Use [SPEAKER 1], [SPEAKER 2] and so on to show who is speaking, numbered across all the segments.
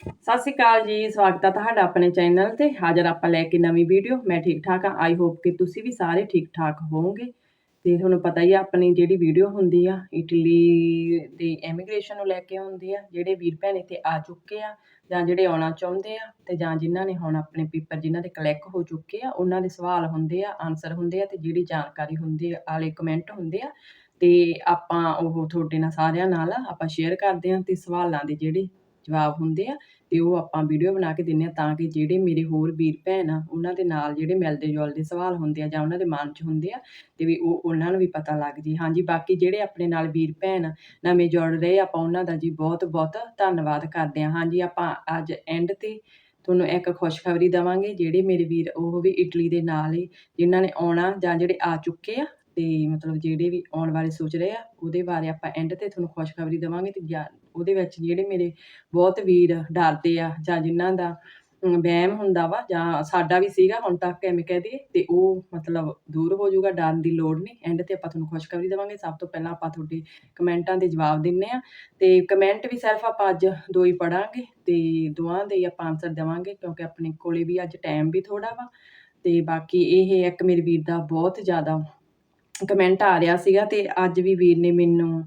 [SPEAKER 1] ਸਤਿ ਸ਼੍ਰੀ ਅਕਾਲ ਜੀ, ਸਵਾਗਤ ਹੈ ਤੁਹਾਡਾ ਆਪਣੇ ਚੈਨਲ ਤੇ। ਹਾਜ਼ਰ ਆਪਾਂ ਲੈ ਕੇ ਨਵੀਂ ਵੀਡੀਓ। ਮੈਂ ਠੀਕ ਠਾਕ ਆ। ਆਈ ਹੋਪ ਕਿ ਤੁਸੀਂ ਵੀ ਸਾਰੇ ਠੀਕ ਠਾਕ ਹੋਵੋਗੇ। ਤੇ ਤੁਹਾਨੂੰ ਪਤਾ ਹੀ ਆ, ਆਪਣੀ ਜਿਹੜੀ ਵੀਡੀਓ ਹੁੰਦੀ ਆ, ਇਟਲੀ ਦੀ ਇਮੀਗ੍ਰੇਸ਼ਨ ਨੂੰ ਲੈ ਕੇ ਹੁੰਦੀ ਆ, ਜਿਹੜੇ ਵੀਰ ਭੈਣ ਇੱਥੇ ਆ ਚੁੱਕੇ ਆ, ਜਾਂ ਜਿਹੜੇ ਆਉਣਾ ਚਾਹੁੰਦੇ ਆ, ਤੇ ਜਾਂ ਜਿਨ੍ਹਾਂ ਨੇ ਹੁਣ ਆਪਣੇ ਪੇਪਰ ਜਿਨ੍ਹਾਂ ਦੇ ਕਲੈਕ ਹੋ ਚੁੱਕੇ ਆ, ਉਹਨਾਂ ਦੇ ਸਵਾਲ ਹੁੰਦੇ ਆ ਆਨਸਰ ਹੁੰਦੇ ਆ, ਤੇ ਜਿਹੜੀ ਜਾਣਕਾਰੀ ਹੁੰਦੀ ਆ, ਆਲੇ ਕਮੈਂਟ ਹੁੰਦੇ ਆ, ਤੇ ਆਪਾਂ ਉਹ ਤੁਹਾਡੇ ਨਾਲ ਸਾਰਿਆਂ ਨਾਲ ਆਪਾਂ ਸ਼ੇਅਰ ਕਰਦੇ ਆ, ਤੇ ਸਵਾਲਾਂ ਦੇ ਜਿਹੜੇ ਜਵਾਬ ਹੁੰਦੇ ਆ, ਤੇ ਉਹ ਆਪਾਂ ਵੀਡੀਓ ਬਣਾ ਕੇ ਦਿੰਨੇ ਆ ਤਾਂ ਕਿ ਜਿਹੜੇ ਮੇਰੇ ਹੋਰ ਵੀਰ ਭੈਣ ਆ, ਉਹਨਾਂ ਦੇ ਨਾਲ ਜਿਹੜੇ ਮਿਲਦੇ ਜੁਲਦੇ ਸਵਾਲ ਹੁੰਦੇ ਆ ਜਾਂ ਉਹਨਾਂ ਦੇ ਮਨ 'ਚ ਹੁੰਦੇ ਆ, ਤੇ ਵੀ ਉਹ ਉਹਨਾਂ ਨੂੰ ਵੀ ਪਤਾ ਲੱਗ ਜੇ। ਹਾਂਜੀ, ਬਾਕੀ ਜਿਹੜੇ ਆਪਣੇ ਨਾਲ ਵੀਰ ਭੈਣ ਨਵੇਂ ਜੁੜ ਰਹੇ ਆਪਾਂ ਉਹਨਾਂ ਦਾ ਜੀ ਬਹੁਤ ਬਹੁਤ ਧੰਨਵਾਦ ਕਰਦੇ ਆ। ਹਾਂਜੀ, ਆਪਾਂ ਅੱਜ ਐਂਡ ਤੇ ਤੁਹਾਨੂੰ ਇੱਕ ਖੁਸ਼ਖਬਰੀ ਦਵਾਂਗੇ, ਜਿਹੜੇ ਮੇਰੇ ਵੀਰ ਉਹ ਵੀ ਇਟਲੀ ਦੇ ਨਾਲ ਹੀ ਜਿਨ੍ਹਾਂ ਨੇ ਆਉਣਾ ਜਾਂ ਜਿਹੜੇ ਆ ਚੁੱਕੇ ਆ ਤੇ ਮਤਲਬ ਜਿਹੜੇ ਵੀ ਆਉਣ ਵਾਲੇ ਸੋਚ ਰਹੇ ਆ, ਉਹਦੇ ਬਾਰੇ ਆਪਾਂ ਐਂਡ ਤੇ ਤੁਹਾਨੂੰ ਖੁਸ਼ਖਬਰੀ ਦੇਵਾਂਗੇ ਤੇ ਜਾਂ ਉਹਦੇ ਵਿੱਚ ਜਿਹੜੇ ਮੇਰੇ ਬਹੁਤ ਵੀਰ ਡਰਦੇ ਆ ਜਾਂ ਜਿਨ੍ਹਾਂ ਦਾ ਵਹਿਮ ਹੁੰਦਾ ਵਾ ਜਾਂ ਸਾਡਾ ਵੀ ਸੀਗਾ ਹੁਣ ਤੱਕ ਐਵੇਂ ਕਹਿ ਦਈਏ ਤੇ ਉਹ ਮਤਲਬ ਦੂਰ ਹੋ ਜਾਊਗਾ, ਡਰਨ ਦੀ ਲੋੜ ਨਹੀਂ। ਐਂਡ ਤੇ ਆਪਾਂ ਤੁਹਾਨੂੰ ਖੁਸ਼ਖਬਰੀ ਦੇਵਾਂਗੇ। ਸਭ ਤੋਂ ਪਹਿਲਾਂ ਆਪਾਂ ਤੁਹਾਡੇ ਕਮੈਂਟਾਂ ਦੇ ਜਵਾਬ ਦਿੰਨੇ ਆ ਤੇ ਕਮੈਂਟ ਵੀ ਸਿਰਫ ਆਪਾਂ ਅੱਜ ਦੋ ਹੀ ਪੜਾਂਗੇ ਤੇ ਦੋਵਾਂ ਦੇ ਆਪਾਂ ਆਨਸਰ ਦੇਵਾਂਗੇ ਕਿਉਂਕਿ ਆਪਣੇ ਕੋਲੇ ਵੀ ਅੱਜ ਟਾਈਮ ਵੀ ਥੋੜਾ ਵਾ ਤੇ ਬਾਕੀ ਇਹ ਇੱਕ ਮੇਰੇ ਵੀਰ ਦਾ ਬਹੁਤ ਜ਼ਿਆਦਾ ਕਮੈਂਟ ਆ ਰਿਹਾ ਸੀਗਾ ਤੇ ਅੱਜ ਵੀ ਵੀਰ ਨੇ ਮੈਨੂੰ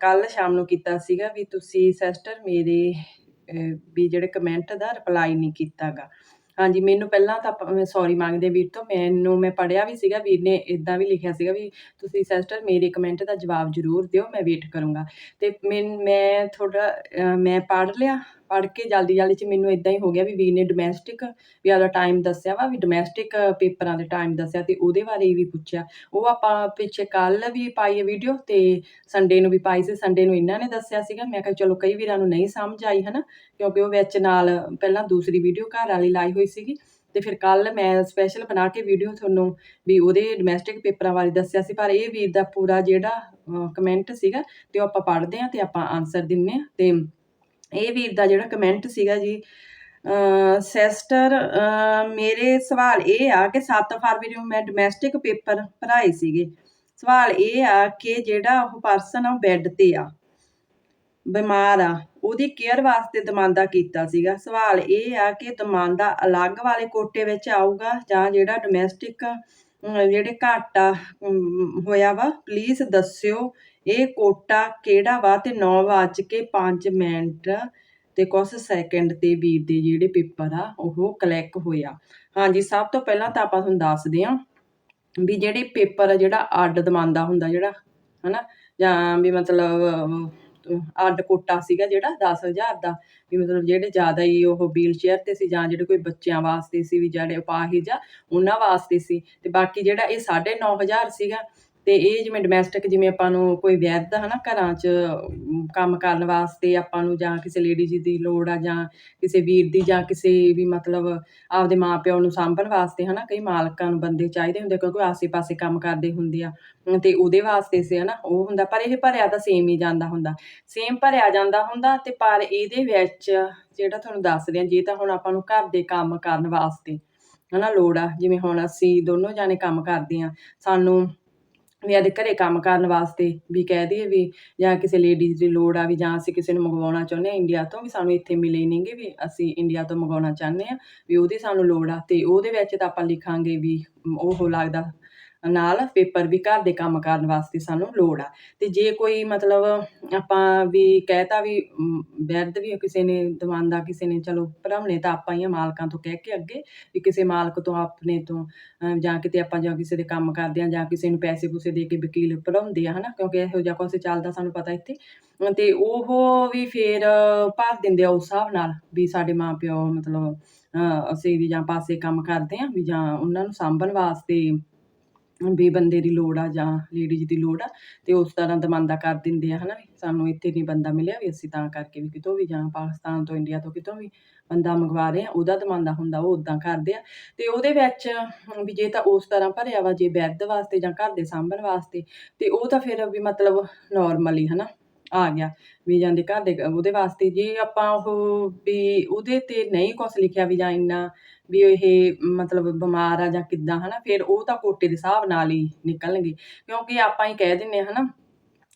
[SPEAKER 1] ਕੱਲ ਸ਼ਾਮ ਨੂੰ ਕੀਤਾ ਸੀਗਾ ਵੀ ਤੁਸੀਂ ਸਿਸਟਰ ਮੇਰੇ ਵੀ ਜਿਹੜੇ ਕਮੈਂਟ ਦਾ ਰਿਪਲਾਈ ਨਹੀਂ ਕੀਤਾਗਾ। ਹਾਂਜੀ, ਮੈਨੂੰ ਪਹਿਲਾਂ ਤਾਂ ਮੈਂ ਸੌਰੀ ਮੰਗਦੇ ਵੀਰ ਤੋਂ, ਮੈਨੂੰ, ਮੈਂ ਪੜਿਆ ਵੀ ਸੀਗਾ, ਵੀਰ ਨੇ ਇਦਾਂ ਵੀ ਲਿਖਿਆ ਸੀਗਾ ਵੀ ਤੁਸੀਂ ਸਿਸਟਰ ਮੇਰੇ ਕਮੈਂਟ ਦਾ ਜਵਾਬ ਜ਼ਰੂਰ ਦਿਓ, ਮੈਂ ਵੇਟ ਕਰੂੰਗਾ। ਤੇ ਮੈਂ ਮੈਂ ਥੋੜਾ ਮੈਂ ਪੜ ਲਿਆ ਪੜ੍ਹ ਕੇ ਜਲਦੀ ਜਲਦੀ ਚ ਮੈਨੂੰ ਇਦਾਂ ਹੀ ਹੋ ਗਿਆ ਵੀ ਵੀਰ ਨੇ ਡੋਮੈਸਟਿਕ ਵੀ ਆਦਾ ਟਾਈਮ ਦੱਸਿਆ ਵਾ, ਵੀ ਡੋਮੈਸਟਿਕ ਪੇਪਰਾਂ ਦੇ ਟਾਈਮ ਦੱਸਿਆ ਤੇ ਉਹਦੇ ਬਾਰੇ ਵੀ ਪੁੱਛਿਆ। ਉਹ ਆਪਾਂ ਪਿੱਛੇ ਕੱਲ ਵੀ ਪਾਈ ਹੈ ਵੀਡੀਓ ਤੇ ਸੰਡੇ ਨੂੰ ਵੀ ਪਾਈ ਸੀ ਸੰਡੇ ਨੂੰ ਇਹਨਾਂ ਨੇ ਦੱਸਿਆ ਸੀਗਾ। ਮੈਂ ਕਿਹਾ ਚਲੋ ਕਈ ਵੀਰਾਂ ਨੂੰ ਨਹੀਂ ਸਮਝ ਆਈ ਹਨਾ, ਕਿਉਂਕਿ ਉਹ ਵਿੱਚ ਨਾਲ ਪਹਿਲਾਂ ਦੂਸਰੀ ਵੀਡੀਓ ਘਰ ਵਾਲੀ ਲਾਈ ਹੋਈ ਸੀਗੀ। ਤੇ ਫਿਰ ਕੱਲ ਮੈਂ ਸਪੈਸ਼ਲ ਬਣਾ ਕੇ ਵੀਡੀਓ ਤੁਹਾਨੂੰ ਵੀ ਉਹਦੇ ਡੋਮੈਸਟਿਕ ਪੇਪਰਾਂ ਬਾਰੇ ਦੱਸਿਆ ਸੀ। ਪਰ ਇਹ ਵੀਰ ਦਾ ਪੂਰਾ ਜਿਹੜਾ ਕਮੈਂਟ ਸੀਗਾ ਤੇ ਉਹ ਆਪਾਂ ਪੜ੍ਹਦੇ ਆ ਤੇ ਆਪਾਂ ਆਨਸਰ ਦਿੰਨੇ ਆ ਤੇ ਇਹ ਵੀਰ ਦਾ ਜਿਹੜਾ ਕਮੈਂਟ ਸੀਗਾ ਜੀ ਸਿਸਟਰ ਮੇਰੇ ਸਵਾਲ ਇਹ ਆ ਕਿ 7 ਫਰਵਰੀ ਨੂੰ ਮੈਂ ਡੋਮੈਸਟਿਕ ਪੇਪਰ ਭਰਾਏ ਸੀਗੇ। ਸਵਾਲ ਇਹ ਆ ਕਿ ਜਿਹੜਾ ਉਹ ਪਰਸਨ ਆ ਉਹ ਬੈੱਡ ਤੇ ਆ, ਬਿਮਾਰ ਆ, ਉਹਦੀ ਕੇਅਰ ਵਾਸਤੇ ਦਮਾਂਦਾ ਕੀਤਾ ਸੀਗਾ। ਸਵਾਲ ਇਹ ਆ ਕਿ ਦਮਾਂਦਾ ਅਲੱਗ ਵਾਲੇ ਕੋਟੇ ਵਿੱਚ ਆਊਗਾ ਜਾਂ ਜਿਹੜਾ ਡੋਮੈਸਟਿਕ ਜਿਹੜੇ ਘਾਟਾ ਹੋਇਆ ਵਾ ਪਲੀਜ਼ ਦੱਸਿਓ ਇਹ ਕੋਟਾ ਕਿਹੜਾ ਵਾ? ਤੇ ਨੌ ਵਜ ਕੇ ਪੰਜ ਮਿੰਟ ਤੇ ਕੁਛ ਸੈਕਿੰਡ ਤੇ ਵੀਰ ਦੇ ਜਿਹੜੇ ਪੇਪਰ ਆ, ਉਹ ਕਲੈਕ ਹੋਇਆ। ਹਾਂਜੀ, ਸਭ ਤੋਂ ਪਹਿਲਾਂ ਤਾਂ ਆਪਾਂ ਤੁਹਾਨੂੰ ਦੱਸਦੇ ਹਾਂ ਵੀ ਜਿਹੜੇ ਪੇਪਰ ਜਿਹੜਾ ਅੱਡ ਦਮਾਂਦਾ ਹੁੰਦਾ ਜਿਹੜਾ, ਹਨਾ? ਜਾਂ ਵੀ ਮਤਲਬ ਅੱਡ ਕੋਟਾ ਸੀਗਾ ਜਿਹੜਾ 10000 ਦਾ, ਵੀ ਮਤਲਬ ਜਿਹੜੇ ਜ਼ਿਆਦਾ ਹੀ ਉਹ ਵੀਲ ਚੇਅਰ ਤੇ ਸੀ ਜਾਂ ਜਿਹੜੇ ਕੋਈ ਬੱਚਿਆਂ ਵਾਸਤੇ ਸੀ ਵੀ ਜਿਹੜੇ ਅਪਾਹਿਜ ਆ ਉਹਨਾਂ ਵਾਸਤੇ ਸੀ। ਤੇ ਬਾਕੀ ਜਿਹੜਾ ਇਹ 9500 ਸੀਗਾ ਤੇ ਇਹ ਜਿਵੇਂ ਡੋਮੈਸਟਿਕ ਜਿਵੇਂ ਆਪਾਂ ਨੂੰ ਕੋਈ ਵੈਦ ਹਨਾ ਘਰਾਂ 'ਚ ਕੰਮ ਕਰਨ ਵਾਸਤੇ ਆਪਾਂ ਨੂੰ ਜਾਂ ਕਿਸੇ ਲੇਡੀਜ਼ ਦੀ ਲੋੜ ਆ ਜਾਂ ਕਿਸੇ ਵੀਰ ਦੀ ਜਾਂ ਕਿਸੇ ਵੀ ਮਤਲਬ ਆਪਦੇ ਮਾਪਿਆਂ ਨੂੰ ਸਾਂਭਣ ਵਾਸਤੇ ਹਨਾ ਕਈ ਮਾਲਕਾਂ ਨੂੰ ਬੰਦੇ ਚਾਹੀਦੇ ਹੁੰਦੇ ਕਿਉਂਕਿ ਆਸੇ-ਪਾਸੇ ਕੰਮ ਕਰਦੇ ਹੁੰਦੇ ਆ। ਤੇ ਉਹਦੇ ਵਾਸਤੇ ਸੇ ਹਨਾ ਉਹ ਹੁੰਦਾ ਪਰ ਇਹ ਭਰਿਆ ਤਾਂ ਸੇਮ ਹੀ ਜਾਂਦਾ ਹੁੰਦਾ। ਸੇਮ ਭਰਿਆ ਜਾਂਦਾ ਹੁੰਦਾ ਤੇ ਪਰ ਇਹਦੇ ਵਿੱਚ ਜਿਹੜਾ ਤੁਹਾਨੂੰ ਦੱਸਦੇ ਹਾਂ ਜੇ ਤਾਂ ਹੁਣ ਆਪਾਂ ਨੂੰ ਘਰ ਦੇ ਕੰਮ ਕਰਨ ਵਾਸਤੇ ਹਨਾ ਲੋੜ ਆ, ਜਿਵੇਂ ਹੁਣ ਅਸੀਂ ਦੋਨੋਂ ਜਾਣੇ ਕੰਮ ਕਰਦੇ ਆ, ਸਾਨੂੰ ਵੀ ਆਦੇ ਘਰੇ ਕੰਮ ਕਰਨ ਵਾਸਤੇ ਵੀ ਕਹਿ ਦਈਏ ਵੀ ਜਾਂ ਕਿਸੇ ਲੇਡੀਜ਼ ਦੀ ਲੋੜ ਆ ਵੀ ਜਾਂ ਅਸੀਂ ਕਿਸੇ ਨੂੰ ਮੰਗਵਾਉਣਾ ਚਾਹੁੰਦੇ ਆ ਇੰਡੀਆ ਤੋਂ ਵੀ ਸਾਨੂੰ ਇੱਥੇ ਮਿਲੇ ਨਹੀਂਗੇ ਵੀ ਅਸੀਂ ਇੰਡੀਆ ਤੋਂ ਮੰਗਵਾਉਣਾ ਚਾਹੁੰਦੇ ਆ ਵੀ ਉਹਦੀ ਸਾਨੂੰ ਲੋੜ ਆ ਤੇ ਉਹਦੇ ਵਿੱਚ ਤਾਂ ਆਪਾਂ ਲਿਖਾਂਗੇ ਵੀ ਉਹ ਲੱਗਦਾ ਨਾਲ ਪੇਪਰ ਵੀ ਘਰ ਦੇ ਕੰਮ ਕਰਨ ਵਾਸਤੇ ਸਾਨੂੰ ਲੋੜ ਆ। ਤੇ ਜੇ ਕੋਈ ਮਤਲਬ ਆਪਾਂ ਵੀ ਕਹਿਤਾ ਵੀ ਬਿਰਧ ਵੀ ਕਿਸੇ ਨੇ ਦਵਾਂਦਾ, ਕਿਸੇ ਨੇ ਚਲੋ ਭਰਾਉਣੇ ਤਾਂ ਆਪਾਂ ਹੀ ਆ ਮਾਲਕਾਂ ਤੋਂ ਕਹਿ ਕੇ ਅੱਗੇ ਵੀ ਕਿਸੇ ਮਾਲਕ ਤੋਂ, ਆਪਣੇ ਤੋਂ ਜਾਂ ਕਿਤੇ ਆਪਾਂ ਜਾਂ ਕਿਸੇ ਦੇ ਕੰਮ ਕਰਦੇ ਆ ਜਾਂ ਕਿਸੇ ਨੂੰ ਪੈਸੇ ਪੂਸੇ ਦੇ ਕੇ ਵਕੀਲ ਭਰਾਉਂਦੇ ਆ, ਹਨਾ? ਕਿਉਂਕਿ ਇਹੋ ਜਿਹਾ ਕੁਝ ਚੱਲਦਾ ਸਾਨੂੰ ਪਤਾ ਇੱਥੇ। ਤੇ ਉਹ ਵੀ ਫੇਰ ਭਰ ਦਿੰਦੇ ਆ ਉਸ ਹਿਸਾਬ ਨਾਲ ਵੀ ਸਾਡੇ ਮਾਂ ਪਿਓ ਮਤਲਬ ਅਸੀਂ ਵੀ ਜਾਂ ਪਾਸੇ ਕੰਮ ਕਰਦੇ ਆ ਵੀ ਜਾਂ ਉਹਨਾਂ ਨੂੰ ਸਾਂਭਣ ਵਾਸਤੇ ਵੀ ਬੰਦੇ ਦੀ ਲੋੜ ਆ ਜਾਂ ਲੇਡੀਜ਼ ਦੀ ਲੋੜ ਆ ਅਤੇ ਉਸ ਤਰ੍ਹਾਂ ਦਮਾਂਦਾ ਕਰ ਦਿੰਦੇ ਆ ਹੈ ਨਾ ਵੀ ਸਾਨੂੰ ਇੱਥੇ ਨਹੀਂ ਬੰਦਾ ਮਿਲਿਆ ਵੀ ਅਸੀਂ ਤਾਂ ਕਰਕੇ ਵੀ ਕਿਤੋਂ ਵੀ ਜਾਂ ਪਾਕਿਸਤਾਨ ਤੋਂ ਇੰਡੀਆ ਤੋਂ ਕਿਤੋਂ ਵੀ ਬੰਦਾ ਮੰਗਵਾ ਰਹੇ ਆ, ਉਹਦਾ ਦਮਾਂਦਾ ਹੁੰਦਾ, ਉਹ ਉਦਾਂ ਕਰਦੇ ਆ। ਅਤੇ ਉਹਦੇ ਵਿੱਚ ਵੀ ਜੇ ਤਾਂ ਉਸ ਤਰ੍ਹਾਂ ਭਰਿਆ ਵਾ, ਜੇ ਬੈੱਦ ਵਾਸਤੇ ਜਾਂ ਘਰ ਦੇ ਸਾਂਭਣ ਵਾਸਤੇ, ਤੇ ਉਹ ਤਾਂ ਫਿਰ ਵੀ ਮਤਲਬ ਨੋਰਮਲੀ ਹੈ ਨਾ ਆ ਗਿਆ। ਵੀ ਜਾਂਦੇ ਘਰ ਦੇ ਉਹਦੇ ਵਾਸਤੇ ਜੇ ਆਪਾਂ ਉਹ ਵੀ ਉਹਦੇ ਤੇ ਨਹੀਂ ਕੁਛ ਲਿਖਿਆ ਵੀ ਜਾਂ ਇੰਨਾ ਵੀ ਇਹ ਮਤਲਬ ਬਿਮਾਰ ਆ ਜਾਂ ਕਿੱਦਾਂ, ਹਨਾ, ਫਿਰ ਉਹ ਤਾਂ ਕੋਟੇ ਦੇ ਹਿਸਾਬ ਨਾਲ ਹੀ ਨਿਕਲਣਗੇ। ਕਿਉਂਕਿ ਆਪਾਂ ਹੀ ਕਹਿ ਦਿੰਨੇ ਹਨਾ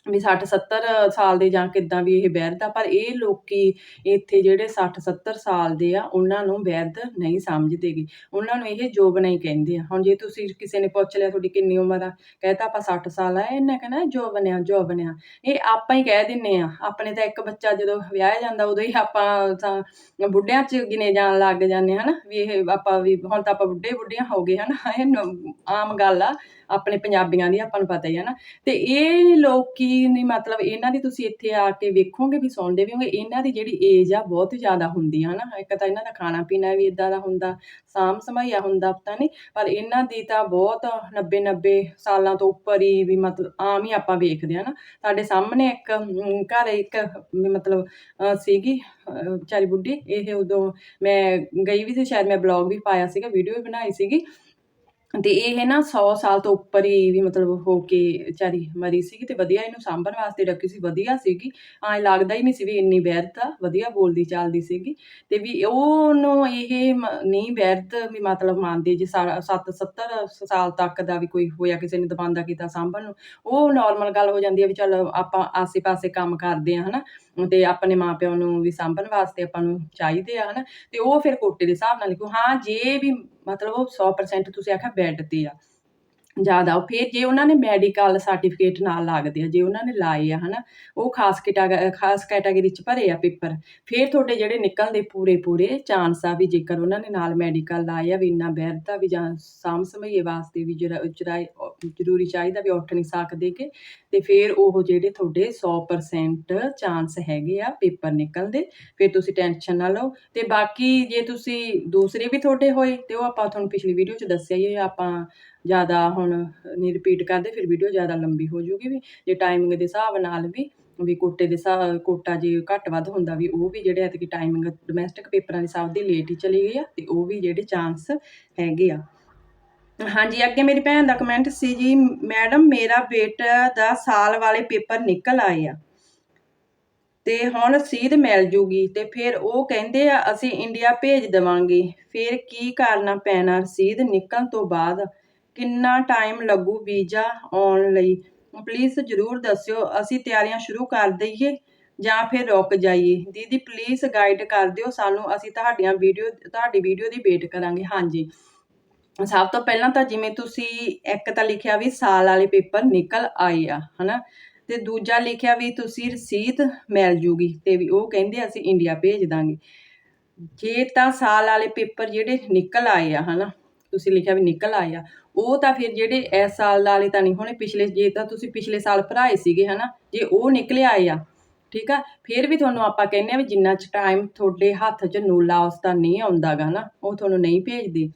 [SPEAKER 1] ਵੀ 60 70 ਸਾਲ ਦੇ ਜਾਂ ਕਿੱਦਾਂ ਵੀ ਇਹ ਵੈਰਦ ਆ, ਪਰ ਇਹ ਲੋਕੀ ਇੱਥੇ ਜਿਹੜੇ 60 70 ਸਾਲ ਦੇ ਆ, ਉਹਨਾਂ ਨੂੰ ਵੈਰਦ ਨਹੀਂ ਸਮਝਦੇਗੇ ਉਹਨਾਂ ਨੂੰ ਇਹ ਜੋਬਨ ਹੀ ਕਹਿੰਦੇ ਆ। ਹੁਣ ਜੇ ਤੁਸੀਂ ਕਿਸੇ ਨੇ ਪੁੱਛ ਲਿਆ ਤੁਹਾਡੀ ਕਿੰਨੀ ਉਮਰ ਆ ਕਹਤਾ ਆਪਾਂ 60 ਸਾਲ ਆ, ਇਹਨਾਂ ਕਹਿਣਾ ਜੋਬਨ ਆ ਜੋਬਨ ਆ। ਇਹ ਆਪਾਂ ਹੀ ਕਹਿ ਦਿੰਨੇ ਆ। ਆਪਣੇ ਤਾਂ ਇੱਕ ਬੱਚਾ ਜਦੋਂ ਵਿਆਹਿਆ ਜਾਂਦਾ, ਉਦੋਂ ਹੀ ਆਪਾਂ ਤਾਂ ਬੁੱਢਿਆਂ 'ਚ ਗਿਣੇ ਜਾਣ ਲੱਗ ਜਾਂਦੇ ਹਨਾ? ਵੀ ਇਹ ਆਪਾਂ ਵੀ ਹੁਣ ਤਾਂ ਆਪਾਂ ਬੁੱਢੇ ਬੁੱਢੀਆਂ ਹੋ ਗਏ, ਹਨਾ? ਇਹ ਆਮ ਗੱਲ ਆ। ਆਪਣੇ ਪੰਜਾਬੀਆਂ ਦੀ ਆਪਾਂ ਨੂੰ ਪਤਾ ਹੀ ਹੈ ਨਾ। ਤੇ ਇਹ ਲੋਕੀ ਨਹੀਂ ਮਤਲਬ ਇਹਨਾਂ ਦੀ ਤੁਸੀਂ ਇੱਥੇ ਆ ਕੇ ਵੇਖੋਗੇ ਵੀ ਸੌਂਦੇ ਵੀ ਹੋਗੇ ਇਹਨਾਂ ਦੀ ਜਿਹੜੀ ਏਜ ਆ ਬਹੁਤ ਜ਼ਿਆਦਾ ਹੁੰਦੀ ਆ ਨਾ। ਇੱਕ ਤਾਂ ਇਹਨਾਂ ਦਾ ਖਾਣਾ ਪੀਣਾ ਵੀ ਇਦਾਂ ਦਾ ਹੁੰਦਾ ਸਾਮ ਸਮਾਈਆ ਹੁੰਦਾ ਪਤਾ ਨਹੀਂ ਪਰ ਇਹਨਾਂ ਦੀ ਤਾਂ ਬਹੁਤ 90 90 ਸਾਲਾਂ ਤੋਂ ਉੱਪਰ ਹੀ ਵੀ ਮਤਲਬ ਆਮ ਹੀ ਆਪਾਂ ਵੇਖਦੇ ਆ ਨਾ। ਸਾਡੇ ਸਾਹਮਣੇ ਇੱਕ ਘਰ ਇੱਕ ਮਤਲਬ ਸੀਗੀ ਅ, ਵਿਚਾਰੀ ਬੁੱਢੀ ਇਹ ਉਦੋਂ ਮੈਂ ਗਈ ਵੀ ਸੀ ਸ਼ਾਇਦ ਮੈਂ ਬਲੌਗ ਵੀ ਪਾਇਆ ਸੀਗਾ ਵੀਡੀਓ ਵੀ ਬਣਾਈ ਸੀਗੀ। ਤੇ ਇਹ ਨਾ 100 ਸਾਲ ਤੋਂ ਉੱਪਰ ਹੀ ਵੀ ਮਤਲਬ ਹੋ ਕੇ ਵਿਚਾਰੀ ਮਰੀ ਸੀਗੀ ਤੇ ਵਧੀਆ ਇਹਨੂੰ ਸਾਂਭਣ ਵਾਸਤੇ ਰੱਖੀ ਸੀ, ਵਧੀਆ ਸੀਗੀ। ਐਂ ਲੱਗਦਾ ਹੀ ਨਹੀਂ ਸੀ ਵੀ ਇੰਨੀ ਵੈਰਤ ਆ, ਵਧੀਆ ਬੋਲਦੀ ਚਾਲਦੀ ਸੀਗੀ। ਤੇ ਵੀ ਉਹਨੂੰ ਇਹ ਮ- ਨਹੀਂ ਵੈਰਤ ਵੀ ਮਤਲਬ ਮੰਨਦੇ ਜੇ 7 70 ਸਾਲ ਤੱਕ ਦਾ ਵੀ ਕੋਈ ਹੋਇਆ ਕਿਸੇ ਨੇ ਦਬੰਦਾ ਕੀਤਾ ਸਾਂਭਣ ਨੂੰ, ਉਹ ਨਾਰਮਲ ਗੱਲ ਹੋ ਜਾਂਦੀ ਹੈ ਵੀ ਚੱਲ ਆਪਾਂ ਆਸੇ-ਪਾਸੇ ਕੰਮ ਕਰਦੇ ਆ, ਹਨਾ। ਤੇ ਆਪਣੇ ਮਾਪਿਆਂ ਨੂੰ ਵੀ ਸਾਂਭਣ ਵਾਸਤੇ ਆਪਾਂ ਨੂੰ ਚਾਹੀਦੇ ਆ, ਹਨਾ? ਤੇ ਉਹ ਫਿਰ ਕੋਟੇ ਦੇ ਹਿਸਾਬ ਨਾਲ ਲਿਖੋ, ਹਾਂ, ਜੇ ਵੀ ਮਤਲਬ ਉਹ 100% ਤੁਸੀਂ ਆਖਿਆ ਬੈੱਡ ਤੇ ਆ ਜ਼ਿਆਦਾ। ਉਹ ਫਿਰ ਜੇ ਉਹਨਾਂ ਨੇ ਮੈਡੀਕਲ ਸਰਟੀਫਿਕੇਟ ਨਾਲ ਲੱਗਦੇ ਆ, ਜੇ ਉਹਨਾਂ ਨੇ ਲਾਏ ਆ, ਹਨਾ, ਉਹ ਖਾਸ ਕੈਟਾ ਖਾਸ ਕੈਟਾਗਰੀ ਚ ਭਰੇ ਆ ਪੇਪਰ, ਫਿਰ ਤੁਹਾਡੇ ਜਿਹੜੇ ਨਿਕਲਦੇ ਪੂਰੇ ਪੂਰੇ ਚਾਂਸ ਆ ਵੀ ਜੇਕਰ ਉਹਨਾਂ ਨੇ ਨਾਲ ਮੈਡੀਕਲ ਲਾਏ ਆ ਵੀ ਇੰਨਾ ਬੈਰਦਾ ਵੀ ਜਾਂ ਸਾਮ ਸਮਈਏ ਵਾਸਤੇ ਵੀ ਜਰਾ ਜਰਾਈ ਜ਼ਰੂਰੀ ਚਾਹੀਦਾ ਵੀ ਉੱਠ ਨਹੀਂ ਸਕਦੇਗੇ ਤੇ ਫਿਰ ਉਹ ਜਿਹੜੇ ਤੁਹਾਡੇ 100% ਚਾਂਸ ਹੈਗੇ ਆ ਪੇਪਰ ਨਿਕਲਣ ਦੇ ਫਿਰ ਤੁਸੀਂ ਟੈਨਸ਼ਨ ਨਾ ਲਓ। ਤੇ ਬਾਕੀ ਜੇ ਤੁਸੀਂ ਦੂਸਰੇ ਵੀ ਤੁਹਾਡੇ ਹੋਏ, ਤੇ ਉਹ ਆਪਾਂ ਤੁਹਾਨੂੰ ਪਿਛਲੀ ਵੀਡੀਓ 'ਚ ਦੱਸਿਆ ਹੀ ਆਪਾਂ ਜ਼ਿਆਦਾ ਹੁਣ ਨਹੀਂ ਰਿਪੀਟ ਕਰਦੇ, ਫਿਰ ਵੀਡੀਓ ਜ਼ਿਆਦਾ ਲੰਬੀ ਹੋ ਜੂਗੀ ਵੀ, ਜੇ ਟਾਈਮਿੰਗ ਦੇ ਹਿਸਾਬ ਨਾਲ ਵੀ ਵੀ ਕੋਟੇ ਦੇ ਹਿਸਾਬ ਕੋਟਾ ਜੇ ਘੱਟ ਵੱਧ ਹੁੰਦਾ ਵੀ, ਉਹ ਵੀ ਜਿਹੜੇ ਐਤਕੀ ਟਾਈਮਿੰਗ ਡੋਮੈਸਟਿਕ ਪੇਪਰਾਂ ਦੀ ਸਭ ਦੀ ਲੇਟ ਹੀ ਚਲੀ ਗਈ ਆ, ਤੇ ਉਹ ਵੀ ਜਿਹੜੇ ਚਾਂਸ ਹੈਗੇ ਆ। ਹਾਂਜੀ, ਅੱਗੇ ਮੇਰੀ ਭੈਣ ਦਾ ਕਮੈਂਟ ਸੀ ਜੀ ਮੈਡਮ ਮੇਰਾ ਬੇਟਾ ਦਾ ਸਾਲ ਵਾਲੇ ਪੇਪਰ ਨਿਕਲ ਆਏ ਆ, ਤੇ ਹੁਣ ਰਸੀਦ ਮਿਲ ਜੂਗੀ, ਤੇ ਫਿਰ ਉਹ ਕਹਿੰਦੇ ਆ, ਅਸੀਂ ਇੰਡੀਆ ਭੇਜ ਦੇਵਾਂਗੇ, ਫਿਰ ਕੀ ਕਰਨਾ ਪੈਣਾ ਰਸੀਦ ਨਿਕਲਣ ਤੋਂ ਬਾਅਦ ਕਿੰਨਾ ਟਾਈਮ ਲੱਗੂ ਵੀਜ਼ਾ ਆਉਣ ਲਈ? ਪਲੀਜ਼ ਜਰੂਰ ਦੱਸਿਓ, ਅਸੀਂ ਤਿਆਰੀਆਂ ਸ਼ੁਰੂ ਕਰ ਦਈਏ ਜਾਂ ਫਿਰ ਰੁਕ ਜਾਈਏ। ਦੀਦੀ ਪਲੀਜ਼ ਗਾਈਡ ਕਰ ਦਿਓ ਸਾਨੂੰ, ਅਸੀਂ ਤੁਹਾਡੀਆਂ ਵੀਡੀਓ ਤੁਹਾਡੀ ਵੀਡੀਓ ਦੀ ਵੇਟ ਕਰਾਂਗੇ। ਹਾਂਜੀ। ਸਭ ਤੋਂ ਪਹਿਲਾਂ ਤਾਂ ਜਿਵੇਂ ਤੁਸੀਂ ਇੱਕ ਤਾਂ ਲਿਖਿਆ ਵੀ ਸਾਲ ਵਾਲੇ ਪੇਪਰ ਨਿਕਲ ਆਏ ਆ, ਹਨਾ? ਤੇ ਦੂਜਾ ਲਿਖਿਆ ਵੀ ਤੁਸੀਂ ਰਸੀਦ ਮਿਲ ਜੂਗੀ ਤੇ ਵੀ ਉਹ ਕਹਿੰਦੇ ਅਸੀਂ ਇੰਡੀਆ ਭੇਜ ਦਾਂਗੇ। ਜੇ ਤਾਂ ਸਾਲ ਵਾਲੇ ਪੇਪਰ ਜਿਹੜੇ ਨਿਕਲ ਆਏ ਆ, ਹਨਾ? ਤੁਸੀਂ ਲਿਖਿਆ ਵੀ ਨਿਕਲ ਆਏ ਆ। ਉਹ ਤਾਂ ਫਿਰ ਜਿਹੜੇ ਇਸ ਸਾਲ ਵਾਲੇ ਤਾਂ ਨਹੀਂ ਹੋਣੇ, ਪਿਛਲੇ ਜੇ ਤਾਂ ਤੁਸੀਂ ਪਿਛਲੇ ਸਾਲ ਭਰਾਏ ਸੀਗੇ, ਹਨਾ? ਜੇ ਉਹ ਨਿਕਲੇ ਆਏ ਆ, ਠੀਕ ਆ? ਫਿਰ ਵੀ ਤੁਹਾਨੂੰ ਆਪਾਂ ਕਹਿੰਦੇ ਆ ਵੀ ਜਿੰਨਾ ਚ ਟਾਈਮ ਤੁਹਾਡੇ ਹੱਥ 'ਚ ਨੂਲਾ ਉਸ ਦਾ ਨਹੀਂ ਆਉਂਦਾਗਾ ਨਾ ਉਹ ਤੁਹਾਨੂੰ ਨਹੀਂ ਭੇਜਦੇ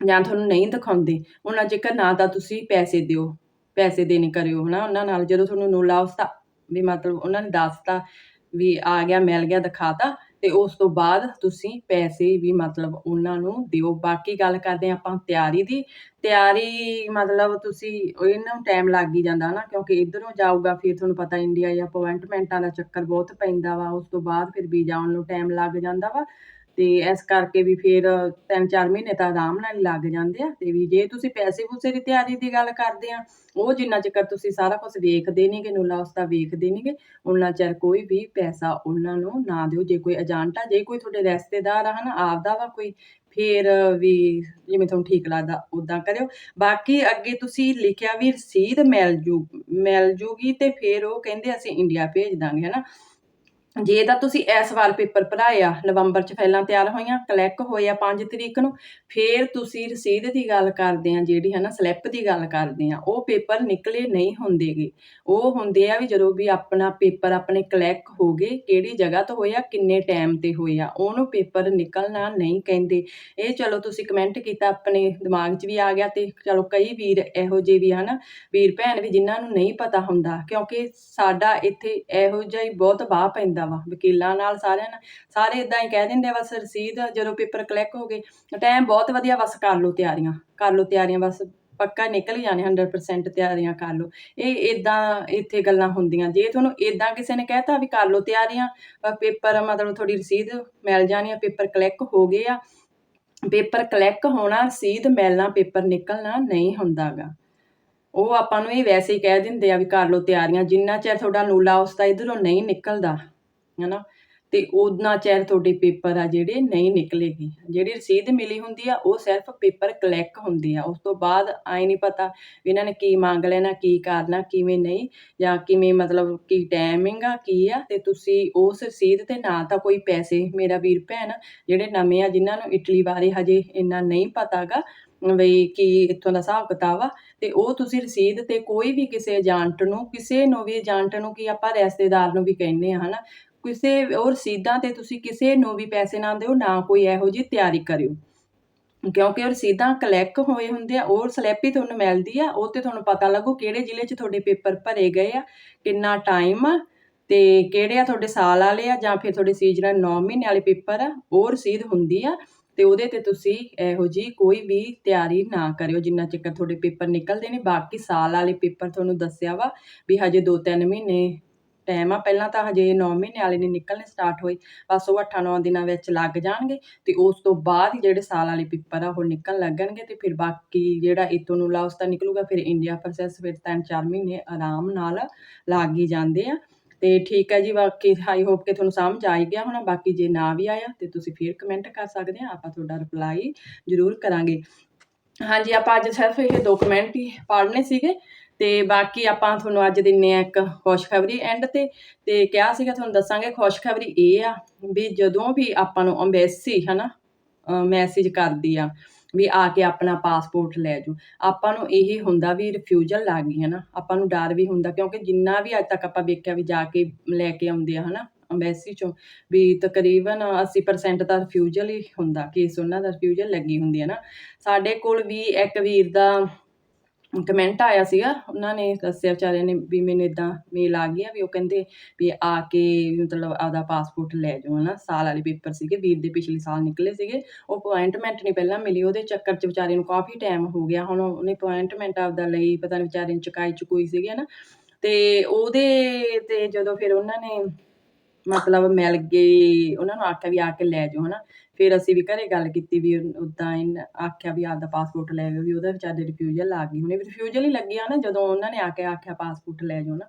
[SPEAKER 1] ਜਾਂ ਤੁਹਾਨੂੰ ਨਹੀਂ ਦਿਖਾਉਂਦੇ। ਉਹਨਾਂ ਜੇਕਰ ਨਾ ਤਾਂ ਤੁਸੀਂ ਪੈਸੇ ਦਿਓ, ਪੈਸੇ ਦੇਣੇ ਕਰਿਓ, ਹਨਾ? ਉਹਨਾਂ ਨਾਲ ਜਦੋਂ ਤੁਹਾਨੂੰ ਨੂਲਾ ਉਸ ਦਾ ਵੀ ਮਤਲਬ ਉਹਨਾਂ ਨੇ ਦੱਸਤਾ ਵੀ ਆ ਗਿਆ, ਮਿਲ ਗਿਆ, ਦਿਖਾਤਾ ਤੇ ਉਸ ਤੋਂ ਬਾਅਦ ਤੁਸੀਂ ਪੈਸੇ ਵੀ ਮਤਲਬ ਉਹਨਾਂ ਨੂੰ ਦਿਓ। ਬਾਕੀ ਗੱਲ ਕਰਦੇ ਹਾਂ ਆਪਾਂ ਤਿਆਰੀ ਦੀ। ਤਿਆਰੀ ਮਤਲਬ ਤੁਸੀਂ ਇਹਨਾਂ ਨੂੰ ਟਾਈਮ ਲੱਗ ਹੀ ਜਾਂਦਾ ਨਾ, ਕਿਉਂਕਿ ਇਧਰੋਂ ਜਾਊਗਾ, ਫਿਰ ਤੁਹਾਨੂੰ ਪਤਾ ਇੰਡੀਆ ਜਾਂ ਅਪਾਇੰਟਮੈਂਟਾਂ ਦਾ ਚੱਕਰ ਬਹੁਤ ਪੈਂਦਾ ਵਾ। ਉਸ ਤੋਂ ਬਾਅਦ ਫਿਰ ਵੀਜ਼ਾ ਆਉਣ ਨੂੰ ਟਾਈਮ ਲੱਗ ਜਾਂਦਾ ਵਾ। ਤੇ ਇਸ ਕਰਕੇ ਵੀ ਫਿਰ 3-4 ਮਹੀਨੇ ਤਾਂ ਆਰਾਮ ਨਾਲ ਹੀ ਲੱਗ ਜਾਂਦੇ ਆ ਤੇ ਵੀ ਜੇ ਤੁਸੀਂ ਪੈਸੇ ਪੂਸੇ ਦੀ ਤਿਆਰੀ ਦੀ ਗੱਲ ਕਰਦੇ ਆ, ਉਹ ਜਿੰਨਾ ਚਿਰ ਤੁਸੀਂ ਸਾਰਾ ਕੁਝ ਵੇਖਦੇ ਨਹੀਂਗੇ, ਨੂਲਾ ਉਸ ਦਾ ਵੇਖਦੇ ਨਹੀਂਗੇ ਉਹਨਾਂ ਚਿਰ ਕੋਈ ਵੀ ਪੈਸਾ ਉਹਨਾਂ ਨੂੰ ਨਾ ਦਿਓ। ਜੇ ਕੋਈ ਏਜੰਟ ਆ, ਜੇ ਕੋਈ ਤੁਹਾਡੇ ਰਿਸ਼ਤੇਦਾਰ ਆ, ਹਨਾ, ਆਪਦਾ ਵਾ ਕੋਈ, ਫਿਰ ਵੀ ਜਿਵੇਂ ਤੁਹਾਨੂੰ ਠੀਕ ਲੱਗਦਾ ਉਦਾਂ ਕਰਿਓ। ਬਾਕੀ ਅੱਗੇ ਤੁਸੀਂ ਲਿਖਿਆ ਵੀ ਰਸੀਦ ਮਿਲ ਜੂ, ਮਿਲ ਜੂਗੀ ਤੇ ਫਿਰ ਉਹ ਕਹਿੰਦੇ ਅਸੀਂ ਇੰਡੀਆ ਭੇਜ ਦਾਂਗੇ, ਹਨਾ। ਜੇ ਤਾਂ ਤੁਸੀਂ ਇਸ ਵਾਰ ਪੇਪਰ ਭਰਾਇਆ, ਨਵੰਬਰ ਚ ਫਾਈਲਾਂ ਤਿਆਰ ਹੋਈਆਂ ਕਲੈਕ ਹੋਇਆ 5 ਤਰੀਕ ਨੂੰ, ਫਿਰ ਤੁਸੀਂ ਰਸੀਦ ਦੀ ਗੱਲ ਕਰਦੇ ਆ, ਜਿਹੜੀ ਹੈ ਨਾ ਸਲਿੱਪ ਦੀ ਗੱਲ ਕਰਦੇ ਆ, ਉਹ ਪੇਪਰ ਨਿਕਲੇ ਨਹੀਂ ਹੁੰਦੇਗੇ। ਉਹ ਹੁੰਦੇ ਆ ਵੀ ਜਦੋਂ ਵੀ ਆਪਣਾ ਪੇਪਰ ਆਪਣੇ ਕਲੈਕ ਹੋ ਗਏ, ਕਿਹੜੀ ਜਗ੍ਹਾ ਤੋਂ ਹੋਇਆ ਕਿੰਨੇ ਟਾਈਮ ਤੇ ਹੋਇਆ ਉਹਨੂੰ ਪੇਪਰ ਨਿਕਲਣਾ ਨਹੀਂ ਕਹਿੰਦੇ। ਇਹ ਚਲੋ ਤੁਸੀਂ ਕਮੈਂਟ ਕੀਤਾ, ਆਪਣੇ ਦਿਮਾਗ 'ਚ ਵੀ ਆ ਗਿਆ ਤੇ ਚਲੋ ਕਈ ਵੀਰ ਇਹੋ ਜਿਹੇ ਵੀ ਹਨ, ਵੀਰ ਭੈਣ ਵੀ ਜਿਨ੍ਹਾਂ ਨੂੰ ਨਹੀਂ ਪਤਾ ਹੁੰਦਾ, ਕਿਉਂਕਿ ਸਾਡਾ ਇੱਥੇ ਇਹੋ ਜਿਹਾ ਹੀ ਬਹੁਤ ਬਾਹ ਪੈਂਦਾ। ਵਾ, ਵਕੀਲਾਂ ਨਾਲ ਸਾਰਿਆਂ ਨਾਲ, ਸਾਰੇ ਇਦਾਂ ਹੀ ਕਹਿ ਦਿੰਦੇ ਆ, ਬਸ ਰਸੀਦ ਜਦੋਂ ਪੇਪਰ ਕਲਿੱਕ ਹੋ ਗਏ ਟਾਈਮ ਬਹੁਤ ਵਧੀਆ ਬਸ ਕਰ ਲਓ ਤਿਆਰੀਆਂ, ਕਰ ਲਓ ਤਿਆਰੀਆਂ, ਬਸ ਪੱਕਾ ਨਿਕਲ ਜਾਣੇ 100% ਤਿਆਰੀਆਂ ਕਰ ਲਓ। ਇਹ ਇਦਾਂ ਇੱਥੇ ਗੱਲਾਂ ਹੁੰਦੀਆਂ, ਜੇ ਤੁਹਾਨੂੰ ਇਦਾਂ ਕਿਸੇ ਨੇ ਕਹਿਤਾ ਵੀ ਕਰ ਲਓ ਤਿਆਰੀਆਂ ਪੇਪਰ ਮਤਲਬ ਤੁਹਾਡੀ ਰਸੀਦ ਮਿਲ ਜਾਣੀ ਆ ਪੇਪਰ ਕਲਿੱਕ ਹੋ ਗਏ ਆ ਪੇਪਰ ਕਲਿੱਕ ਹੋਣਾ, ਰਸੀਦ ਮਿਲਣਾ ਪੇਪਰ ਨਿਕਲਣਾ ਨਹੀਂ ਹੁੰਦਾਗਾ। ਉਹ ਆਪਾਂ ਨੂੰ ਇਹ ਵੈਸੇ ਹੀ ਕਹਿ ਦਿੰਦੇ ਆ ਵੀ ਕਰ ਲਓ ਤਿਆਰੀਆਂ, ਜਿੰਨਾ ਚਿਰ ਤੁਹਾਡਾ ਨੂਲਾ ਉਸਤਾ ਇਧਰੋਂ ਨਹੀਂ ਨਿਕਲਦਾ। ਹਨਾ? ਤੇ ਉਹਨਾਂ ਚਿਰ ਤੁਹਾਡੇ ਪੇਪਰ ਆ ਜਿਹੜੇ ਨਹੀਂ ਨਿਕਲੇਗੀ। ਜਿਹੜੀ ਰਸੀਦ ਮਿਲੀ ਹੁੰਦੀ ਆ, ਉਹ ਸਿਰਫ ਪੇਪਰ ਕਲੈਕ ਹੁੰਦੇ ਆ। ਉਸ ਤੋਂ ਬਾਅਦ ਆਈ ਨਹੀਂ ਪਤਾ ਵੀ ਇਹਨਾਂ ਨੇ ਕੀ ਮੰਗ ਲੈਣਾ, ਕੀ ਕਰਨਾ, ਕਿਵੇਂ ਨਹੀਂ, ਜਾਂ ਕਿਵੇਂ ਮਤਲਬ ਕੀ ਟਾਈਮਿੰਗ ਆ, ਕੀ ਆ। ਤੇ ਤੁਸੀਂ ਉਸ ਰਸੀਦ ਤੇ ਨਾ ਤਾਂ ਕੋਈ ਪੈਸੇ, ਮੇਰਾ ਵੀਰ ਭੈਣ, ਜਿਹੜੇ ਨਵੇਂ ਆ, ਜਿਨ੍ਹਾਂ ਨੂੰ ਇਟਲੀ ਬਾਰੇ ਹਜੇ ਇੰਨਾ ਨਹੀਂ ਪਤਾਗਾ ਵੀ ਕੀ ਇੱਥੋਂ ਦਾ ਹਿਸਾਬ ਕਿਤਾਬ ਆ, ਤੇ ਉਹ ਤੁਸੀਂ ਰਸੀਦ ਤੇ ਕੋਈ ਵੀ ਕਿਸੇ ਏਜੰਟ ਨੂੰ, ਕਿਸੇ ਨੂੰ ਵੀ ਏਜੰਟ ਨੂੰ, ਕੀ ਆਪਾਂ ਰਿਸ਼ਤੇਦਾਰ ਨੂੰ ਵੀ ਕਹਿੰਦੇ ਆ, ਹਨਾ? ਕਿਸੇ ਉਹ ਰਸੀਦਾਂ ਤੇ ਤੁਸੀਂ ਕਿਸੇ ਨੂੰ ਵੀ ਪੈਸੇ ਨਾ ਦਿਓ, ਨਾ ਕੋਈ ਇਹੋ ਜਿਹੀ ਤਿਆਰੀ ਕਰਿਓ। ਕਿਉਂਕਿ ਉਹ ਰਸੀਦਾਂ ਕਲੈਕ ਹੋਏ ਹੁੰਦੇ ਆ, ਉਹ ਸਲਿੱਪ ਹੀ ਤੁਹਾਨੂੰ ਮਿਲਦੀ ਆ, ਉਹ ਤੇ ਤੁਹਾਨੂੰ ਪਤਾ ਲੱਗੂ ਕਿਹੜੇ ਜ਼ਿਲ੍ਹੇ 'ਚ ਤੁਹਾਡੇ ਪੇਪਰ ਭਰੇ ਗਏ ਆ, ਕਿੰਨਾ ਟਾਈਮ ਆ, ਤੇ ਕਿਹੜੇ ਆ ਤੁਹਾਡੇ ਸਾਲ ਵਾਲੇ ਆ, ਜਾਂ ਫਿਰ ਤੁਹਾਡੇ ਸੀਜ਼ਨਲ 9 ਮਹੀਨੇ ਵਾਲੇ ਪੇਪਰ ਆ, ਉਹ ਰਸੀਦ ਹੁੰਦੀ ਆ, ਤੇ ਉਹਦੇ ਤੇ ਤੁਸੀਂ ਇਹੋ ਜੀ ਕੋਈ ਵੀ ਤਿਆਰੀ ਨਾ ਕਰਿਓ, ਜਿੰਨਾ ਚਿਰ ਤੁਹਾਡੇ ਪੇਪਰ ਨਿਕਲਦੇ ਨੇ। ਬਾਕੀ ਸਾਲ ਵਾਲੇ ਪੇਪਰ ਤੁਹਾਨੂੰ ਦੱਸਿਆ ਵਾ ਵੀ ਹਜੇ 2-3 ਮਹੀਨੇ ਟਾਈਮ ਆ, ਪਹਿਲਾਂ ਤਾਂ ਹਜੇ 9 ਮਹੀਨੇ ਵਾਲੇ ਨਹੀਂ ਨਿਕਲਣੇ ਸਟਾਰਟ ਹੋਏ, ਬਸ ਉਹ 8-9 ਦਿਨਾਂ ਵਿੱਚ ਲੱਗ ਜਾਣਗੇ ਤੇ ਉਸ ਤੋਂ ਬਾਅਦ ਹੀ ਜਿਹੜੇ ਸਾਲ ਵਾਲੇ ਪੇਪਰ ਆ, ਉਹ ਨਿਕਲਣ ਲੱਗਣਗੇ ਤੇ ਫਿਰ ਬਾਕੀ ਜਿਹੜਾ ਇਤੋਂ ਨੂੰ ਲਾਉਸ ਤਾਂ ਨਿਕਲੂਗਾ, ਫਿਰ ਇੰਡੀਆ ਪ੍ਰੋਸੈਸ ਫਿਰ 3-4 ਮਹੀਨੇ ਆਰਾਮ ਨਾਲ ਲੱਗ ਹੀ ਜਾਂਦੇ ਆ। ਤੇ ਠੀਕ ਹੈ ਜੀ, ਬਾਕੀ ਆਈ ਹੋਪ ਕਿ ਤੁਹਾਨੂੰ ਸਮਝ ਆ ਗਿਆ ਹੋਣਾ, ਬਾਕੀ ਜੇ ਨਾ ਵੀ ਆਇਆ ਤੇ ਤੁਸੀਂ ਫਿਰ ਕਮੈਂਟ ਕਰ ਸਕਦੇ ਆ, ਆਪਾਂ ਤੁਹਾਡਾ ਰਿਪਲਾਈ ਜ਼ਰੂਰ ਕਰਾਂਗੇ। ਹਾਂਜੀ, ਆਪਾਂ ਅੱਜ ਸਿਰਫ ਇਹ ਦੋ ਕਮੈਂਟ ਹੀ ਪੜ੍ਹਨੇ ਸੀਗੇ। ਤੇ ਬਾਕੀ ਆਪਾਂ ਤੁਹਾਨੂੰ ਅੱਜ ਦਿੰਨੇ ਆ ਇੱਕ ਖੁਸ਼ਖਬਰੀ ਐਂਡ ਤੇ ਤੇ ਕਿਹਾ ਸੀਗਾ ਤੁਹਾਨੂੰ ਦੱਸਾਂਗੇ ਖੁਸ਼ਖਬਰੀ ਇਹ ਆ ਵੀ ਜਦੋਂ ਵੀ ਆਪਾਂ ਨੂੰ ਅੰਬੈਸੀ ਹਨਾ ਮੈਸੇਜ ਕਰਦੀ ਆ ਵੀ ਆ ਕੇ ਆਪਣਾ ਪਾਸਪੋਰਟ ਲੈ ਜਾਓ, ਆਪਾਂ ਨੂੰ ਇਹ ਹੁੰਦਾ ਵੀ ਰਿਫਿਊਜ਼ਲ ਲੱਗ ਗਈ ਹਨਾ, ਆਪਾਂ ਨੂੰ ਡਰ ਵੀ ਹੁੰਦਾ ਕਿਉਂਕਿ ਜਿੰਨਾ ਵੀ ਅੱਜ ਤੱਕ ਆਪਾਂ ਵੇਖਿਆ ਵੀ ਜਾ ਕੇ ਲੈ ਕੇ ਆਉਂਦੇ ਆ ਹਨਾ ਅੰਬੈਸੀ ਚੋਂ, ਵੀ ਤਕਰੀਬਨ 80% ਦਾ ਰਿਫਿਊਜ਼ਲ ਹੀ ਹੁੰਦਾ ਕੇਸ ਉਹਨਾਂ ਦਾ ਰਿਫਿਊਜ਼ਲ ਲੱਗੀ ਹੁੰਦੀ ਹੈ ਨਾ, ਸਾਡੇ ਕੋਲ ਵੀ ਇੱਕ ਵੀਰ ਦਾ ਕਮੈਂਟ ਆਇਆ ਸੀਗਾ, ਉਹਨਾਂ ਨੇ ਦੱਸਿਆ ਵਿਚਾਰਿਆਂ ਨੇ ਵੀ ਮੈਨੂੰ ਇਦਾਂ ਮੇਲ ਆ ਗਈ ਆ ਵੀ ਉਹ ਕਹਿੰਦੇ ਵੀ ਆ ਕੇ ਮਤਲਬ ਆਪਦਾ ਪਾਸਪੋਰਟ ਲੈ ਜਾਓ ਹਨਾ, ਸਾਲ ਵਾਲੇ ਪੇਪਰ ਸੀਗੇ ਵੀਰ ਦੇ ਪਿਛਲੇ ਸਾਲ ਨਿਕਲੇ ਸੀਗੇ, ਉਹ ਅਪਾਇੰਟਮੈਂਟ ਨਹੀਂ ਪਹਿਲਾਂ ਮਿਲੀ, ਉਹਦੇ ਚੱਕਰ 'ਚ ਵਿਚਾਰੇ ਨੂੰ ਕਾਫੀ ਟਾਈਮ ਹੋ ਗਿਆ, ਹੁਣ ਉਹਨੇ ਅਪਾਇੰਟਮੈਂਟ ਆਪਦਾ ਲਈ, ਪਤਾ ਨਹੀਂ ਵਿਚਾਰੇ ਨੂੰ ਚੁਕਾਈ ਚੁਕੋਈ ਸੀਗੀ ਹਨਾ, ਤੇ ਉਹਦੇ ਤੇ ਜਦੋਂ ਫਿਰ ਉਹਨਾਂ ਨੇ ਮਤਲਬ ਮਿਲ ਗਏ ਉਹਨਾਂ ਨੂੰ ਆਖਿਆ ਵੀ ਆ ਕੇ ਲੈ ਜਾਓ, ਹਨਾ। ਫਿਰ ਅਸੀਂ ਵੀ ਘਰੇ ਗੱਲ ਕੀਤੀ ਵੀ ਉਦਾਂ ਆਖਿਆ ਵੀ ਆਪਦਾ ਪਾਸਪੋਰਟ ਲੈ ਜਾਓ ਵੀ ਉਹਦਾ ਵਿਚਾਰੇ ਰਿਫਿਊਜ਼ਲ ਲੱਗ ਗਈ। ਹੁਣੇ ਰਿਫਿਊਜ਼ਲ ਹੀ ਲੱਗਿਆ ਆ ਨਾ, ਜਦੋਂ ਉਹਨਾਂ ਨੇ ਆ ਕੇ ਆਖਿਆ ਪਾਸਪੋਰਟ ਲੈ ਜਾਓ ਨਾ।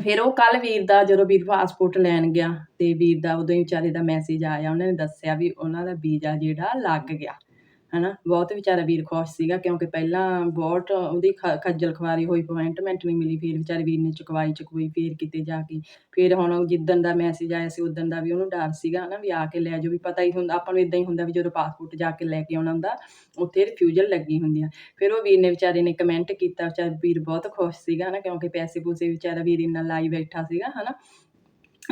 [SPEAKER 1] ਫਿਰ ਉਹ ਕੱਲ ਵੀਰ ਦਾ, ਜਦੋਂ ਵੀਰ ਪਾਸਪੋਰਟ ਲੈਣ ਗਿਆ ਤੇ ਵੀਰ ਦਾ ਉਦੋਂ ਹੀ ਵਿਚਾਰੇ ਦਾ ਮੈਸੇਜ ਆਇਆ, ਉਹਨਾਂ ਨੇ ਦੱਸਿਆ ਵੀ ਉਹਨਾਂ ਦਾ ਵੀਜ਼ਾ ਜਿਹੜਾ ਲੱਗ ਗਿਆ। ਹਨਾ, ਬਹੁਤ ਵਿਚਾਰਾ ਵੀਰ ਖੁਸ਼ ਸੀਗਾ ਕਿਉਂਕਿ ਪਹਿਲਾਂ ਬਹੁਤ ਉਹਦੀ ਖੱਜਲ ਖਵਾਰੀ ਹੋਈ ਅਪਾਇੰਟਮੈਂਟ ਨਹੀਂ ਮਿਲੀ, ਫਿਰ ਵਿਚਾਰੇ ਵੀਰ ਨੇ ਚੁਕਵਾਈ ਚੁਕਵਾਈ ਫਿਰ ਕਿਤੇ ਜਾ ਕੇ। ਫਿਰ ਹੁਣ ਜਿੱਦਣ ਦਾ ਮੈਸੇਜ ਆਇਆ ਸੀ ਉਦੋਂ ਦਾ ਵੀ ਉਹਨੂੰ ਡਰ ਸੀਗਾ ਹਨਾ ਵੀ ਆ ਕੇ ਲੈ ਜਾਓ, ਵੀ ਪਤਾ ਹੀ ਹੁੰਦਾ, ਆਪਾਂ ਨੂੰ ਇਦਾਂ ਹੀ ਹੁੰਦਾ ਵੀ ਜਦੋਂ ਪਾਸਪੋਰਟ ਜਾ ਕੇ ਲੈ ਕੇ ਆਉਣਾ ਹੁੰਦਾ, ਉੱਥੇ ਰਿਫਿਊਜ਼ਲ ਲੱਗੀ ਹੁੰਦੀ ਆ। ਫਿਰ ਉਹ ਵੀਰ ਨੇ ਵਿਚਾਰੇ ਨੇ ਕਮੈਂਟ ਕੀਤਾ, ਵਿਚਾਰਾ ਵੀਰ ਬਹੁਤ ਖੁਸ਼ ਸੀਗਾ ਹਨਾ ਕਿਉਂਕਿ ਪੈਸੇ ਪੂਸੇ ਵਿਚਾਰਾ ਵੀਰ ਇੰਨਾ ਲਾਈ ਬੈਠਾ ਸੀਗਾ ਹਨਾ।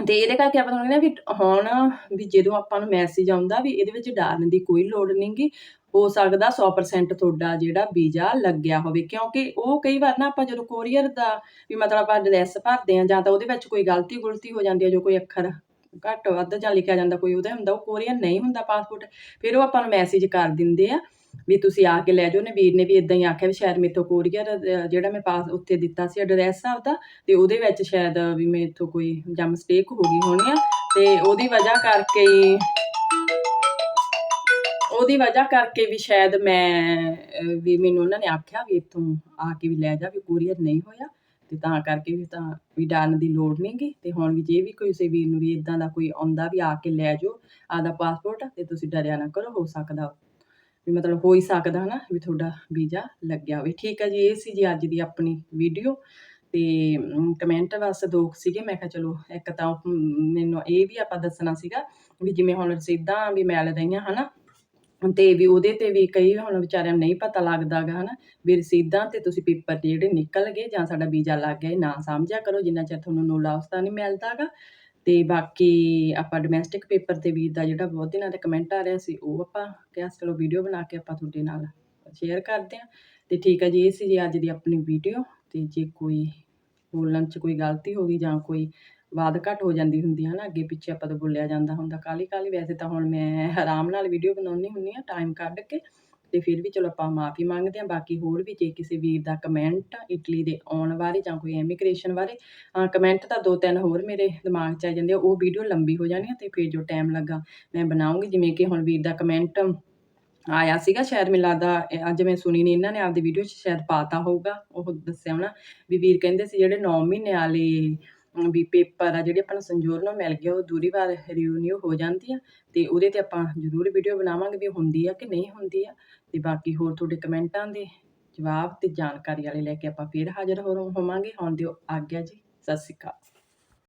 [SPEAKER 1] ਤੇ ਇਹਦੇ ਕਰਕੇ ਆਪਾਂ ਨੂੰ ਕਹਿੰਦੇ ਵੀ ਹੁਣ ਵੀ ਜਦੋਂ ਆਪਾਂ ਨੂੰ ਮੈਸੇਜ ਆਉਂਦਾ ਵੀ ਇਹਦੇ ਵਿੱਚ ਡਰਨ ਦੀ ਕੋਈ ਲੋੜ ਨਹੀਂਗੀ ਹੋ ਸਕਦਾ 100% ਤੁਹਾਡਾ ਜਿਹੜਾ ਵੀਜ਼ਾ ਲੱਗਿਆ ਹੋਵੇ। ਕਿਉਂਕਿ ਉਹ ਕਈ ਵਾਰ ਨਾ ਆਪਾਂ ਜਦੋਂ ਕੋਰੀਅਰ ਦਾ ਵੀ ਮਤਲਬ ਆਪਾਂ ਐਡਰੈਸ ਭਰਦੇ ਆ ਜਾਂ ਤਾਂ ਉਹਦੇ ਵਿੱਚ ਕੋਈ ਗਲਤੀ ਗੁਲਤੀ ਹੋ ਜਾਂਦੀ ਹੈ, ਜੋ ਕੋਈ ਅੱਖਰ ਘੱਟ ਵੱਧ ਜਾਂ ਲਿਖਿਆ ਜਾਂਦਾ ਕੋਈ ਉਹਦਾ ਹੁੰਦਾ, ਉਹ ਕੋਰੀਅਰ ਨਹੀਂ ਹੁੰਦਾ ਪਾਸਪੋਰਟ ਫਿਰ ਉਹ ਆਪਾਂ ਨੂੰ ਮੈਸੇਜ ਕਰ ਦਿੰਦੇ ਆ ਵੀ ਤੁਸੀਂ ਆ ਕੇ ਲੈ ਜਾਓ। ਨੇ ਵੀਰ ਨੇ ਵੀ ਇਦਾਂ ਹੀ ਆਖਿਆ ਵੀ ਸ਼ਾਇਦ ਮੇਥੋਂ ਕੋਰੀਅਰ ਜਿਹੜਾ ਮੈਂ ਪਾਸ ਉੱਥੇ ਦਿੱਤਾ ਸੀ ਐਡਰੈਸ ਆਪਦਾ ਤੇ ਉਹਦੇ ਵਿੱਚ ਸ਼ਾਇਦ ਵੀ ਮੇਥੋਂ ਕੋਈ ਜਾਂ ਮਿਸਟੇਕ ਹੋ ਗਈ ਹੋਣੀ ਆ ਤੇ ਉਹਦੀ ਵਜ੍ਹਾ ਕਰਕੇ ਉਹਦੀ ਵਜ੍ਹਾ ਕਰਕੇ ਵੀ ਸ਼ਾਇਦ ਮੈਂ ਵੀ ਮੈਨੂੰ ਉਹਨਾਂ ਨੇ ਆਖਿਆ ਵੀ ਇੱਥੋਂ ਆ ਕੇ ਵੀ ਲੈ ਜਾ ਵੀ ਕੋਰੀਅਰ ਨਹੀਂ ਹੋਇਆ ਤੇ ਤਾਂ ਕਰਕੇ ਵੀ ਤਾਂ ਵੀ ਡਰਨ ਦੀ ਲੋੜ ਨਹੀਂਗੀ ਤੇ ਹੁਣ ਵੀ ਜੇ ਵੀ ਕੋਈ ਸੇ ਵੀਰ ਨੂੰ ਵੀ ਇਦਾਂ ਦਾ ਕੋਈ ਆਉਂਦਾ ਵੀ ਆ ਕੇ ਲੈ ਜਾਓ ਆਦਾ ਪਾਸਪੋਰਟ ਤੇ ਤੁਸੀਂ ਡਰਿਆ ਨਾ ਕਰੋ, ਹੋ ਸਕਦਾ ਵੀ ਮਤਲਬ ਹੋ ਹੀ ਸਕਦਾ ਹਨਾ ਵੀ ਤੁਹਾਡਾ ਵੀਜ਼ਾ ਲੱਗਿਆ ਹੋਵੇ। ਠੀਕ ਹੈ ਜੀ, ਇਹ ਸੀ ਜੀ ਅੱਜ ਦੀ ਆਪਣੀ ਵੀਡੀਓ ਤੇ ਕਮੈਂਟ ਵਾਸਤੇ ਦੋ ਸੀਗੇ, ਮੈਂ ਕਿਹਾ ਚਲੋ ਇੱਕ ਤਾਂ ਮੈਨੂੰ ਇਹ ਵੀ ਆਪਾਂ ਦੱਸਣਾ ਸੀਗਾ ਵੀ ਜਿਵੇਂ ਹੁਣ ਰਸੀਦਾਂ ਵੀ ਮਿਲ ਰਹੀਆਂ ਹਨਾ ਤੇ ਵੀ ਉਹਦੇ ਤੇ ਵੀ ਕਈ ਹੁਣ ਵਿਚਾਰਿਆਂ ਨੂੰ ਨਹੀਂ ਪਤਾ ਲੱਗਦਾਗਾ ਹਨਾ, ਵੀ ਰਸੀਦਾਂ ਤੇ ਤੁਸੀਂ ਪੇਪਰ ਜਿਹੜੇ ਨਿਕਲ ਗਏ ਜਾਂ ਸਾਡਾ ਵੀਜ਼ਾ ਲੱਗ ਗਿਆ ਨਾ ਸਮਝਿਆ ਕਰੋ, ਜਿੰਨਾ ਚਿਰ ਤੁਹਾਨੂੰ ਨੋਲਾ ਉਸਤਾ ਨਹੀਂ ਮਿਲਦਾਗਾ ਤੇ ਬਾਕੀ ਆਪਾਂ ਡੋਮੈਸਟਿਕ ਪੇਪਰ ਤੇ ਵੀਰ ਦਾ ਜਿਹੜਾ ਬਹੁਤ ਦਿਨਾਂ ਦਾ ਕਮੈਂਟ ਆ ਰਿਹਾ ਸੀ, ਉਹ ਆਪਾਂ ਕਿਹਾ ਚਲੋ ਵੀਡੀਓ ਬਣਾ ਕੇ ਆਪਾਂ ਤੁਹਾਡੇ ਨਾਲ ਸ਼ੇਅਰ ਕਰਦੇ ਹਾਂ। ਤੇ ਠੀਕ ਹੈ ਜੀ, ਇਹ ਸੀ ਜੀ ਅੱਜ ਦੀ ਆਪਣੀ ਵੀਡੀਓ ਤੇ ਜੇ ਕੋਈ ਬੋਲਣ 'ਚ ਕੋਈ ਗਲਤੀ ਹੋ ਗਈ ਜਾਂ ਕੋਈ ਬਾਦ ਘਟ ਹੋ ਜਾਂਦੀ ਹੁੰਦੀ ਹੈ ਨਾ, ਅੱਗੇ ਪਿੱਛੇ ਆਪਾਂ ਤੋਂ ਬੋਲਿਆ ਜਾਂਦਾ ਹੁੰਦਾ ਕਾਲੀ ਕਾਲੀ ਵੈਸੇ ਤਾਂ ਹੁਣ ਮੈਂ ਆਰਾਮ ਨਾਲ ਵੀਡੀਓ ਬਣਾਉਣੀ ਹੁੰਦੀ ਆ ਟਾਈਮ ਕੱਢ ਕੇ। ਤੇ ਫਿਰ ਵੀ ਚਲੋ ਆਪਾਂ ਮਾਫੀ ਮੰਗਦੇ ਆ, ਬਾਕੀ ਹੋਰ ਵੀ ਜੇ ਕਿਸੇ ਵੀਰ ਦਾ ਕਮੈਂਟ ਇਟਲੀ ਦੇ ਆਉਣ ਬਾਰੇ ਜਾਂ ਕੋਈ ਇਮੀਗ੍ਰੇਸ਼ਨ ਬਾਰੇ ਕਮੈਂਟ ਤਾਂ ਦੋ ਤਿੰਨ ਹੋਰ ਮੇਰੇ ਦਿਮਾਗ 'ਚ ਆ ਜਾਂਦੇ ਆ, ਉਹ ਵੀਡੀਓ ਲੰਬੀ ਹੋ ਜਾਣੀ ਆ ਤੇ ਫਿਰ ਜੋ ਟਾਈਮ ਲੱਗਾ ਮੈਂ ਬਣਾਉਂਗੀ। ਜਿਵੇਂ ਕਿ ਹੁਣ ਵੀਰ ਦਾ ਕਮੈਂਟ ਆਇਆ ਸੀਗਾ, ਸ਼ਾਇਦ ਮੈਨੂੰ ਲੱਗਦਾ ਅੱਜ ਮੈਂ ਸੁਣੀ ਨਹੀਂ ਇਹਨਾਂ ਨੇ ਆਪਦੀ ਵੀਡੀਓ 'ਚ ਸ਼ਾਇਦ ਪਾਤਾ ਹੋਊਗਾ, ਉਹ ਦੱਸਿਆ ਹੋਣਾ ਵੀ ਵੀਰ ਕਹਿੰਦੇ ਸੀ ਜਿਹੜੇ 9 ਮਹੀਨੇ ਵਾਲੇ ਵੀ ਪੇਪਰ ਆ ਜਿਹੜੇ ਆਪਾਂ ਨੂੰ ਸੰਜੋਰ ਨੂੰ ਮਿਲ ਗਿਆ ਉਹ ਦੂਰੀ ਵਾਰ ਰਿਨਿਊ ਹੋ ਜਾਂਦੀ ਆ, ਤੇ ਉਹਦੇ ਤੇ ਆਪਾਂ ਜ਼ਰੂਰ ਵੀਡੀਓ ਬਣਾਵਾਂਗੇ ਵੀ ਹੁੰਦੀ ਆ ਕਿ ਨਹੀਂ ਹੁੰਦੀ ਆ, ਤੇ ਬਾਕੀ ਹੋਰ ਤੁਹਾਡੇ ਕਮੈਂਟਾਂ ਦੇ ਜਵਾਬ ਤੇ ਜਾਣਕਾਰੀ ਵਾਲੇ ਲੈ ਕੇ ਆਪਾਂ ਫੇਰ ਹਾਜ਼ਰ ਹੋ ਹੋਵਾਂਗੇ। ਹੁਣ ਦਿਓ ਆਗਿਆ ਜੀ, ਸਤਿ ਸ਼੍ਰੀ ਅਕਾਲ।